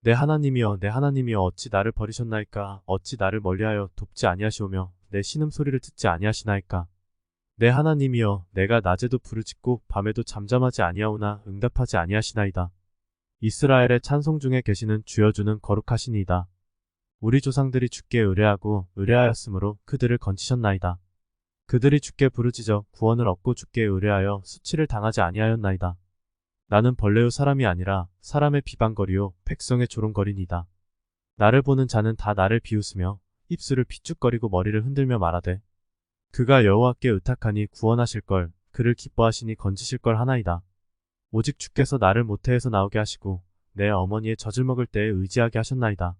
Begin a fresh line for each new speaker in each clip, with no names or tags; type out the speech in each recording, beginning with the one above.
내 하나님이여 내 하나님이여 어찌 나를 버리셨나이까? 어찌 나를 멀리하여 돕지 아니하시오며 내 신음소리를 듣지 아니하시나이까? 내 하나님이여 내가 낮에도 부르짖고 밤에도 잠잠하지 아니하오나 응답하지 아니하시나이다. 이스라엘의 찬송 중에 계시는 주여 주는 거룩하시니이다. 우리 조상들이 주께 의뢰하고 의뢰하였으므로 그들을 건지셨나이다. 그들이 주께 부르짖어 구원을 얻고 주께 의뢰하여 수치를 당하지 아니하였나이다 나는 벌레요 사람이 아니라 사람의 비방거리요 백성의 조롱거리니다. 나를 보는 자는 다 나를 비웃으며 입술을 비쭉거리고 머리를 흔들며 말하되 그가 여호와께 의탁하니 구원하실 걸 그를 기뻐하시니 건지실 걸 하나이다. 오직 주께서 나를 모태에서 나오게 하시고 내 어머니의 젖을 먹을 때에 의지하게 하셨나이다.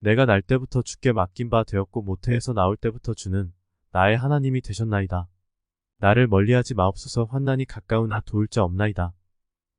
내가 날 때부터 주께 맡긴 바 되었고 모태에서 나올 때부터 주는 나의 하나님이 되셨나이다. 나를 멀리하지 마옵소서 환난이 가까운 도울 자 없나이다.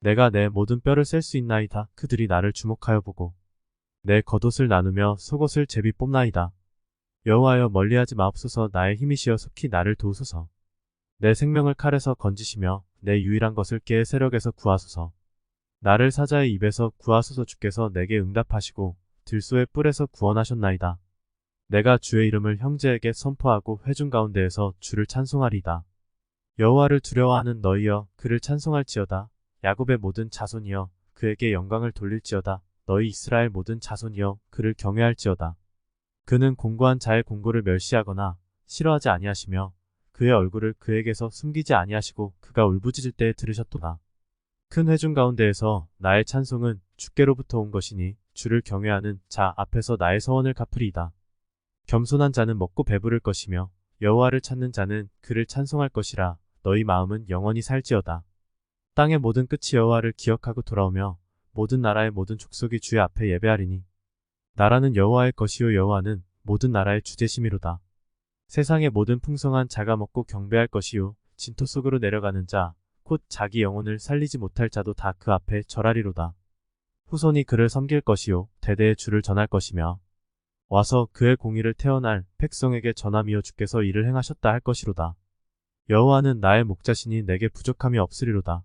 내가 내 모든 뼈를 셀 수 있나이다. 그들이 나를 주목하여 보고 내 겉옷을 나누며 속옷을 제비 뽑나이다. 여호와여 멀리하지 마옵소서 나의 힘이시여 속히 나를 도우소서. 내 생명을 칼에서 건지시며 내 유일한 것을 깨의 세력에서 구하소서. 나를 사자의 입에서 구하소서 주께서 내게 응답하시고 들소의 뿔에서 구원하셨나이다. 내가 주의 이름을 형제에게 선포하고 회중 가운데에서 주를 찬송하리이다. 여호와를 두려워하는 너희여 그를 찬송할지어다. 야곱의 모든 자손이여 그에게 영광을 돌릴지어다. 너희 이스라엘 모든 자손이여 그를 경외할지어다. 그는 공고한 자의 공고를 멸시하거나 싫어하지 아니하시며 그의 얼굴을 그에게서 숨기지 아니하시고 그가 울부짖을 때에 들으셨도다. 큰 회중 가운데에서 나의 찬송은 주께로부터 온 것이니 주를 경외하는 자 앞에서 나의 서원을 갚으리이다. 겸손한 자는 먹고 배부를 것이며 여호와를 찾는 자는 그를 찬송할 것이라 너희 마음은 영원히 살지어다. 땅의 모든 끝이 여호와를 기억하고 돌아오며 모든 나라의 모든 족속이 주의 앞에 예배하리니 나라는 여호와의 것이요 여호와는 모든 나라의 주제심이로다. 세상의 모든 풍성한 자가 먹고 경배할 것이요 진토 속으로 내려가는 자 곧 자기 영혼을 살리지 못할 자도 다 그 앞에 절하리로다. 후손이 그를 섬길 것이요 대대의 주를 전할 것이며 와서 그의 공의를 태어날 백성에게 전함이여 주께서 이를 행하셨다 할 것이로다. 여호와는 나의 목자시니 내게 부족함이 없으리로다.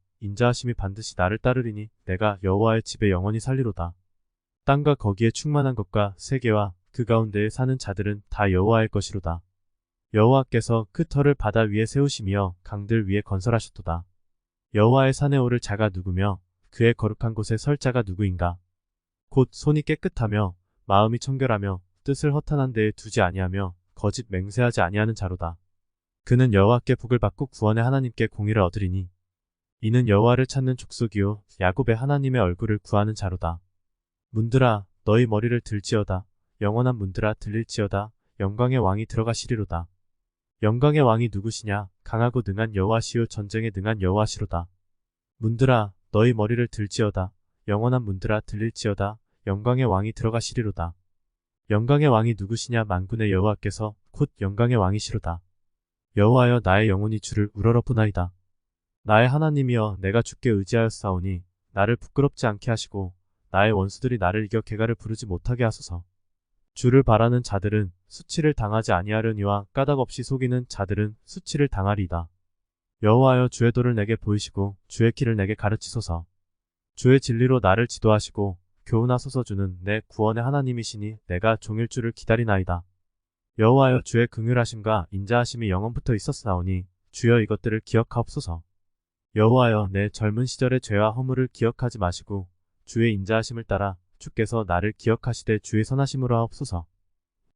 인자하심이 반드시 나를 따르리니 내가 여호와의 집에 영원히 살리로다. 땅과 거기에 충만한 것과 세계와 그 가운데에 사는 자들은 다 여호와의 것이로다. 여호와께서 그 터를 바다 위에 세우시며 강들 위에 건설하셨도다. 여호와의 산에 오를 자가 누구며 그의 거룩한 곳에 설 자가 누구인가? 곧 손이 깨끗하며 마음이 청결하며 뜻을 허탄한 데에 두지 아니하며 거짓 맹세하지 아니하는 자로다. 그는 여호와께 복을 받고 구원의 하나님께 공의를 얻으리니 이는 여호와를 찾는 족속이요 야곱의 하나님의 얼굴을 구하는 자로다. 문들아 너희 머리를 들지어다 영원한 문들아 들릴지어다 영광의 왕이 들어가시리로다. 영광의 왕이 누구시냐 강하고 능한 여호와시요 전쟁에 능한 여호와시로다. 문들아 너희 머리를 들지어다 영원한 문들아 들릴지어다 영광의 왕이 들어가시리로다. 영광의 왕이 누구시냐 만군의 여호와께서 곧 영광의 왕이시로다. 여호와여 나의 영혼이 주를 우러러보나이다. 나의 하나님이여 내가 주께 의지하였사오니 나를 부끄럽지 않게 하시고 나의 원수들이 나를 이겨 개가를 부르지 못하게 하소서. 주를 바라는 자들은 수치를 당하지 아니하려니와 까닭없이 속이는 자들은 수치를 당하리이다. 여호와여 주의 도를 내게 보이시고 주의 길을 내게 가르치소서. 주의 진리로 나를 지도하시고 교훈하소서 주는 내 구원의 하나님이시니 내가 종일 주를 기다리나이다. 여호와여 주의 긍휼하심과 인자하심이 영원부터 있었사오니 주여 이것들을 기억하옵소서. 여호와여 내 젊은 시절의 죄와 허물을 기억하지 마시고 주의 인자하심을 따라 주께서 나를 기억하시되 주의 선하심으로 하옵소서.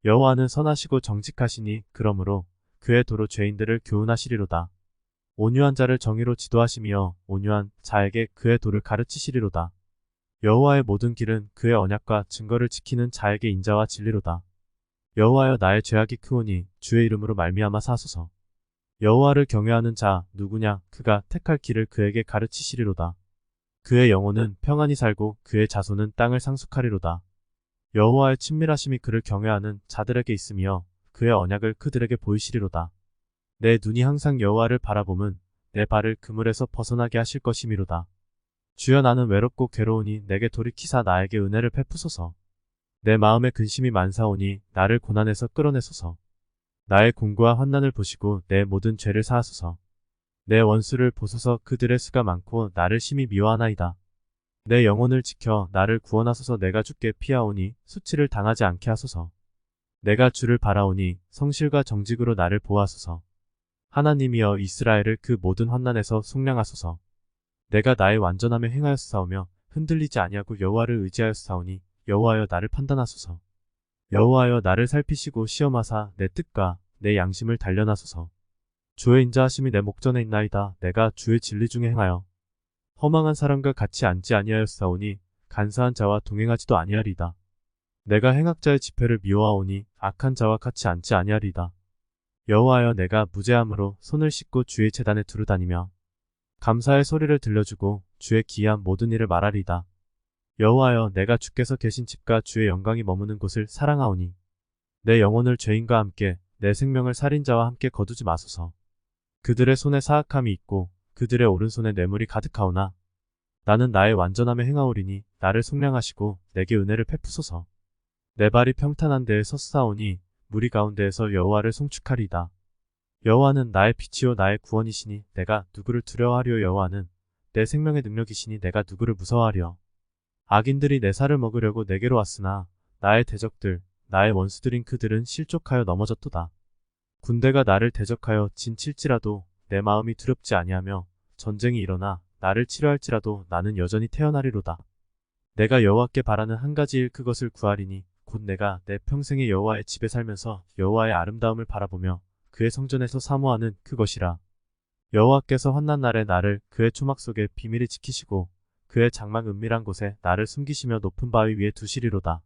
여호와는 선하시고 정직하시니 그러므로 그의 도로 죄인들을 교훈하시리로다. 온유한 자를 정의로 지도하시며 온유한 자에게 그의 도를 가르치시리로다. 여호와의 모든 길은 그의 언약과 증거를 지키는 자에게 인자와 진리로다. 여호와여 나의 죄악이 크오니 주의 이름으로 말미암아 사소서. 여호와를 경외하는 자 누구냐 그가 택할 길을 그에게 가르치시리로다. 그의 영혼은 평안히 살고 그의 자손은 땅을 상속하리로다. 여호와의 친밀하심이 그를 경외하는 자들에게 있으며 그의 언약을 그들에게 보이시리로다. 내 눈이 항상 여호와를 바라봄은 내 발을 그물에서 벗어나게 하실 것이미로다. 주여 나는 외롭고 괴로우니 내게 돌이키사 나에게 은혜를 베푸소서. 내 마음에 근심이 많사오니 나를 고난에서 끌어내소서. 나의 공고와 환난을 보시고 내 모든 죄를 사하소서. 내 원수를 보소서 그들의 수가 많고 나를 심히 미워하나이다. 내 영혼을 지켜 나를 구원하소서 내가 죽게 피하오니 수치를 당하지 않게 하소서. 내가 주를 바라오니 성실과 정직으로 나를 보호하소서. 하나님이여 이스라엘을 그 모든 환난에서 속량하소서. 내가 나의 완전함에 행하였사오며 흔들리지 아니하고 여호와를 의지하였사오니 여호와여 나를 판단하소서. 여호와여 나를 살피시고 시험하사 내 뜻과 내 양심을 단련하소서. 주의 인자하심이 내 목전에 있나이다. 내가 주의 진리 중에 행하여 허망한 사람과 같이 앉지 아니하였사오니 간사한 자와 동행하지도 아니하리다. 내가 행악자의 집회를 미워하오니 악한 자와 같이 앉지 아니하리다. 여호와여 내가 무죄함으로 손을 씻고 주의 재단에 두루 다니며 감사의 소리를 들려주고 주의 기이한 모든 일을 말하리다. 여호와여 내가 주께서 계신 집과 주의 영광이 머무는 곳을 사랑하오니 내 영혼을 죄인과 함께 내 생명을 살인자와 함께 거두지 마소서. 그들의 손에 사악함이 있고 그들의 오른손에 뇌물이 가득하오나 나는 나의 완전함에 행하오리니 나를 속량하시고 내게 은혜를 베푸소서. 내 발이 평탄한 데에 섰사오니 무리 가운데에서 여호와를 송축하리다. 여호와는 나의 빛이요 나의 구원이시니 내가 누구를 두려워하리요 여호와는 내 생명의 능력이시니 내가 누구를 무서워하리요. 악인들이 내 살을 먹으려고 내게로 왔으나 나의 대적들 나의 원수들인 그들은 실족하여 넘어졌도다. 군대가 나를 대적하여 진칠지라도 내 마음이 두렵지 아니하며 전쟁이 일어나 나를 치료할지라도 나는 여전히 태어나리로다. 내가 여호와께 바라는 한 가지 일 그것을 구하리니 곧 내가 내 평생의 여호와의 집에 살면서 여호와의 아름다움을 바라보며 그의 성전에서 사모하는 그것이라. 여호와께서 환난 날에 나를 그의 초막 속에 비밀히 지키시고 그의 장막 은밀한 곳에 나를 숨기시며 높은 바위 위에 두시리로다.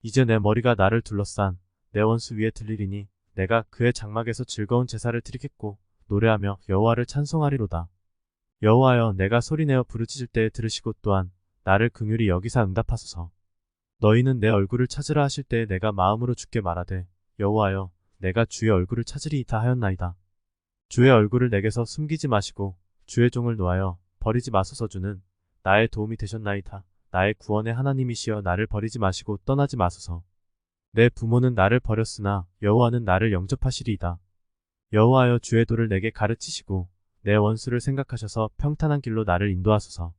이제 내 머리가 나를 둘러싼 내 원수 위에 들리리니 내가 그의 장막에서 즐거운 제사를 드리겠고 노래하며 여호와를 찬송하리로다. 여호와여 내가 소리내어 부르짖을 때에 들으시고 또한 나를 긍휼히 여기사 응답하소서. 너희는 내 얼굴을 찾으라 하실 때에 내가 마음으로 주께 말하되 여호와여 내가 주의 얼굴을 찾으리이다 하였나이다. 주의 얼굴을 내게서 숨기지 마시고 주의 종을 놓아여 버리지 마소서 주는 나의 도움이 되셨나이다. 나의 구원의 하나님이시여 나를 버리지 마시고 떠나지 마소서. 내 부모는 나를 버렸으나 여호와는 나를 영접하시리이다. 여호와여 주의 도를 내게 가르치시고 내 원수를 생각하셔서 평탄한 길로 나를 인도하소서.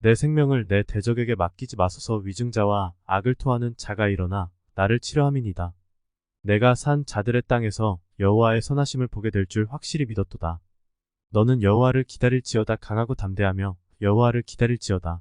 내 생명을 내 대적에게 맡기지 마소서 위증자와 악을 토하는 자가 일어나 나를 치료함이니다. 내가 산 자들의 땅에서 여호와의 선하심을 보게 될 줄 확실히 믿었도다. 너는 여호와를 기다릴지어다 강하고 담대하며 여호와를 기다릴지어다.